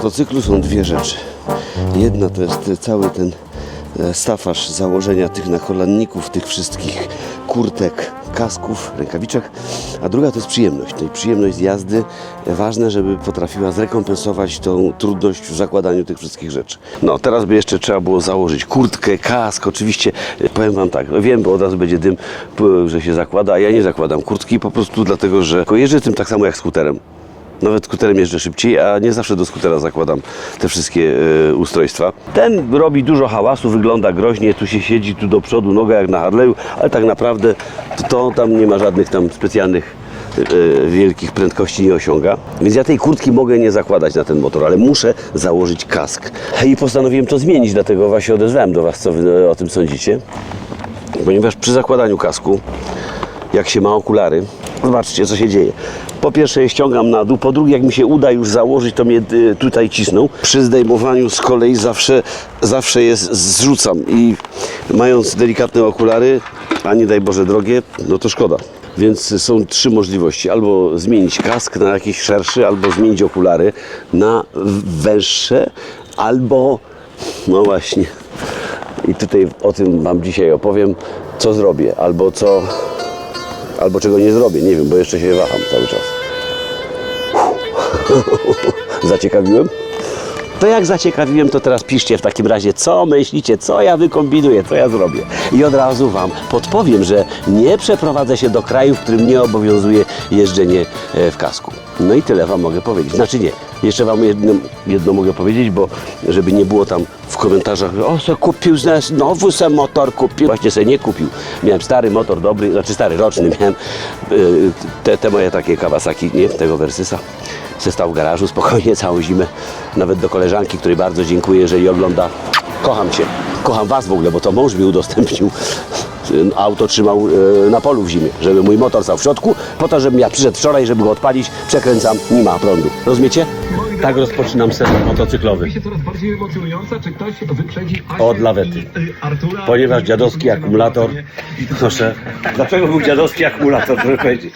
motocyklu są dwie rzeczy. Jedna to jest cały ten e, stafaż założenia tych nakolanników, tych wszystkich kurtek, kasków, rękawiczek, a druga to jest przyjemność. No i przyjemność z jazdy e, ważne, żeby potrafiła zrekompensować tą trudność w zakładaniu tych wszystkich rzeczy. No teraz by jeszcze trzeba było założyć kurtkę, kask, oczywiście e, powiem Wam tak, no wiem, bo od razu będzie dym, że się zakłada, a ja nie zakładam kurtki po prostu dlatego, że jeżdżę tym tak samo jak skuterem. Nawet skuterem jeżdżę szybciej, a nie zawsze do skutera zakładam te wszystkie e, ustrojstwa. Ten robi dużo hałasu, wygląda groźnie, tu się siedzi, tu do przodu, noga jak na Harley'u, ale tak naprawdę to, to tam nie ma żadnych tam specjalnych e, wielkich prędkości nie osiąga. Więc ja tej kurtki mogę nie zakładać na ten motor, ale muszę założyć kask. I postanowiłem to zmienić, dlatego właśnie odezwałem do Was, co Wy o tym sądzicie. Ponieważ przy zakładaniu kasku jak się ma okulary, zobaczcie co się dzieje. Po pierwsze je ściągam na dół, po drugie jak mi się uda już założyć, to mnie y, tutaj cisną. Przy zdejmowaniu z kolei zawsze, zawsze je zrzucam i mając delikatne okulary, a nie daj Boże drogie, no to szkoda. Więc są trzy możliwości. Albo zmienić kask na jakiś szerszy, albo zmienić okulary na węższe, albo no właśnie. I tutaj o tym Wam dzisiaj opowiem, co zrobię, albo co, albo czego nie zrobię. Nie wiem, bo jeszcze się waham cały czas. Zaciekawiłem? To jak zaciekawiłem, to teraz piszcie w takim razie, co myślicie, co ja wykombinuję, co ja zrobię. I od razu Wam podpowiem, że nie przeprowadzę się do kraju, w którym nie obowiązuje jeżdżenie e, w kasku. No i tyle Wam mogę powiedzieć. Znaczy nie, jeszcze Wam jedno, jedno mogę powiedzieć, bo żeby nie było tam w komentarzach, o se kupił, znowu se motor kupił. Właśnie se nie kupił. Miałem stary motor, dobry, znaczy stary, roczny miałem. y, Te, te moje takie Kawasaki, nie, tego Versysa. Se stał w garażu spokojnie całą zimę. Nawet do koleżanki, której bardzo dziękuję, jeżeli ogląda. Kocham Cię. Kocham Was w ogóle, bo to mąż mi udostępnił. Auto trzymał e, na polu w zimie, żeby mój motor stał w środku, po to, żebym ja przyszedł wczoraj, żeby go odpalić, przekręcam, nie ma prądu. Rozumiecie? Tak rozpoczynam sezon motocyklowy. się coraz bardziej emocjonująca, czy ktoś wyprzedzi Asię Od lawety. i, y, Artura? Ponieważ dziadowski akumulator, proszę, dlaczego był dziadowski akumulator, proszę powiedzieć?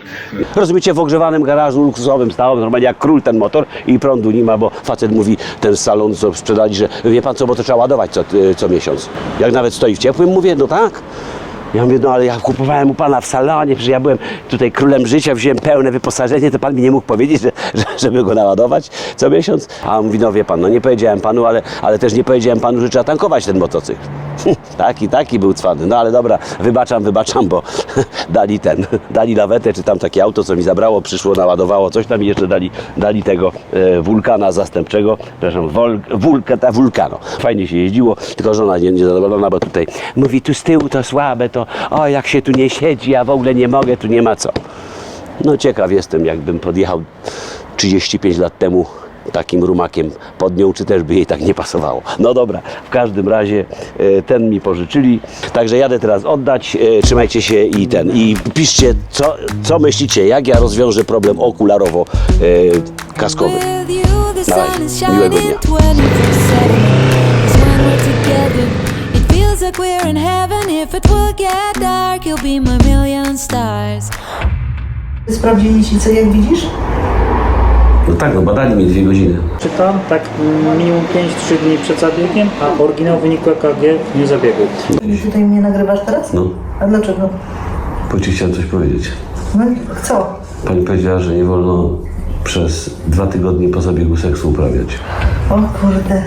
Rozumiecie, w ogrzewanym garażu luksusowym stał normalnie jak król ten motor i prądu nie ma, bo facet mówi, ten z salonu co sprzedali, że wie pan co, bo to trzeba ładować co, co miesiąc. Jak nawet stoi w ciepłym, mówię, no tak. Ja mówię, no ale ja kupowałem u pana w salonie, że ja byłem tutaj królem życia, wziąłem pełne wyposażenie, to pan mi nie mógł powiedzieć, że, że, żeby go naładować co miesiąc? A on mówi, no wie pan, no nie powiedziałem panu, ale, ale też nie powiedziałem panu, że trzeba tankować ten motocykl. taki, taki był cwany. No ale dobra, wybaczam, wybaczam, bo dali ten, dali lawetę, czy tam takie auto, co mi zabrało, przyszło, naładowało coś tam i jeszcze dali, dali tego e, wulkana zastępczego, przepraszam, wol, wulkata wulkano. Fajnie się jeździło, tylko żona nie, niezadowolona, bo tutaj mówi, tu z tyłu to słabe, to o, jak się tu nie siedzi, ja w ogóle nie mogę, tu nie ma co. No ciekaw jestem, jakbym podjechał 35 lat temu takim rumakiem pod nią, czy też by jej tak nie pasowało. No dobra, w każdym razie e, ten mi pożyczyli, także jadę teraz oddać, e, trzymajcie się i ten, i piszcie, co, co myślicie, jak ja rozwiążę problem okularowo-kaskowy. Is miłego dnia. Be my million stars. Sprawdzili ci co, jak widzisz? No tak, no badali mnie dwie godziny. Czytam tak minimum 5-3 dni przed zabiegiem, a oryginał wyniku EKG w dniu zabiegu. I tutaj mnie nagrywasz teraz? No, A dlaczego? bo ci chciałem coś powiedzieć. No i co? Pani powiedziała, że nie wolno przez dwa tygodnie po zabiegu seksu uprawiać. O kurde.